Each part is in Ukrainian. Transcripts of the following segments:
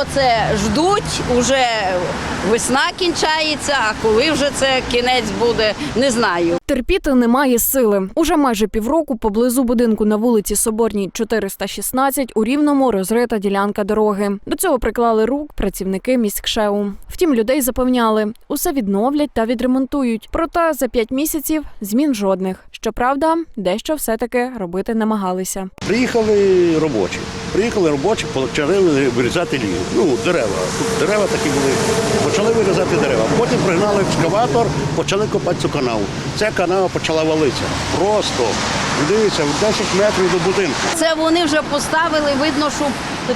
Оце ждуть, уже весна кінчається, а коли вже це кінець буде, не знаю. Терпіти немає сили. Уже майже півроку поблизу будинку на вулиці Соборній 416 у Рівному розрита ділянка дороги. До цього приклали рук працівники міськшеу. Втім, людей запевняли, усе відновлять та відремонтують. Проте за п'ять місяців змін жодних. Щоправда, дещо все-таки робити намагалися. Приїхали робочі. Приїхали робочі, почали вирізати ліг. Ну, дерева. Тут дерева такі були. Почали вирізати дерева. Потім пригнали екскаватор, почали копати цю канаву. Ця канава почала валитися. Просто дивіться, 10 метрів до будинку. Це вони вже поставили, видно, що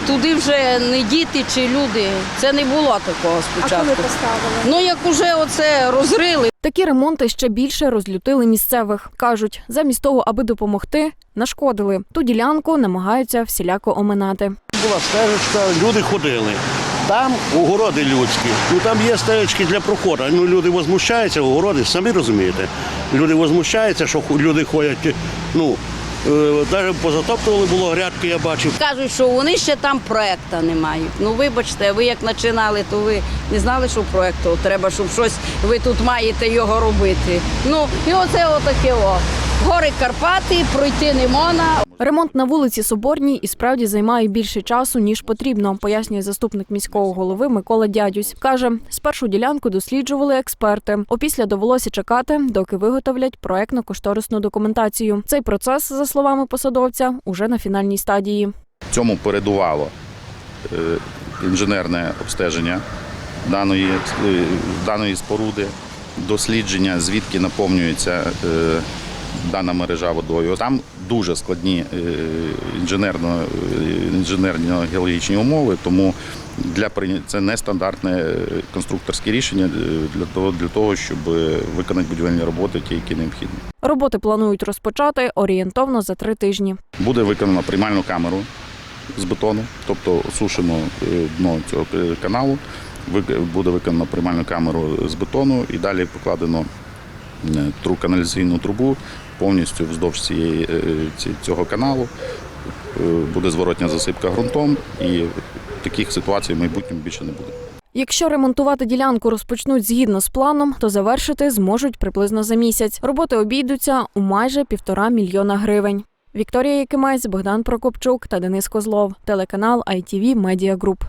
туди вже не діти чи люди. Це не було такого спочатку. А коли поставили? Ну як уже оце розрили, Такі ремонти ще більше розлютили місцевих. кажуть, замість того, аби допомогти, нашкодили. Ту ділянку намагаються всіляко оминати. Була стежечка, люди ходили. Там огороди людські. Ну там є стежечки для проходу. Ну люди возмущаються, огороди, самі розумієте. Люди возмущаються, що люди ходять. Ну навіть позатоптували було грядки, я бачив. кажуть, що вони ще там проекта не мають. Ну вибачте, ви як починали, то ви не знали, що проекту треба, щоб щось ви тут маєте його робити. Ну і оце отаке о. Гори Карпати, пройти не можна. Ремонт на вулиці Соборній і справді займає більше часу ніж потрібно, пояснює заступник міського голови Микола Дядюсь. каже, спершу ділянку досліджували експерти. Опісля довелося чекати, доки виготовлять проектно-кошторисну документацію. Цей процес, за словами посадовця, уже на фінальній стадії. Цьому передувало е, інженерне обстеження даної, е, даної споруди, дослідження, звідки наповнюється е, дана мережа водою. Там дуже складні е, е, інженерно-геологічні умови, тому для це нестандартне е, конструкторське рішення для того, для того, щоб виконати будівельні роботи, ті, які необхідні. Роботи планують розпочати орієнтовно за три тижні. Буде виконано приймальну камеру з бетону, тобто сушимо дно цього каналу. Буде виконано приймальну камеру з бетону і далі покладено тру каналізаційну трубу повністю вздовж цієї, е, цього каналу. Е, Буде зворотня засипка ґрунтом і таких ситуацій в майбутньому більше не буде. Якщо ремонтувати ділянку розпочнуть згідно з планом, то завершити зможуть приблизно за місяць. Роботи обійдуться у майже півтора мільйона гривень. Вікторія Якимець, Богдан Прокопчук та Денис Козлов. Телеканал ITV Media Group.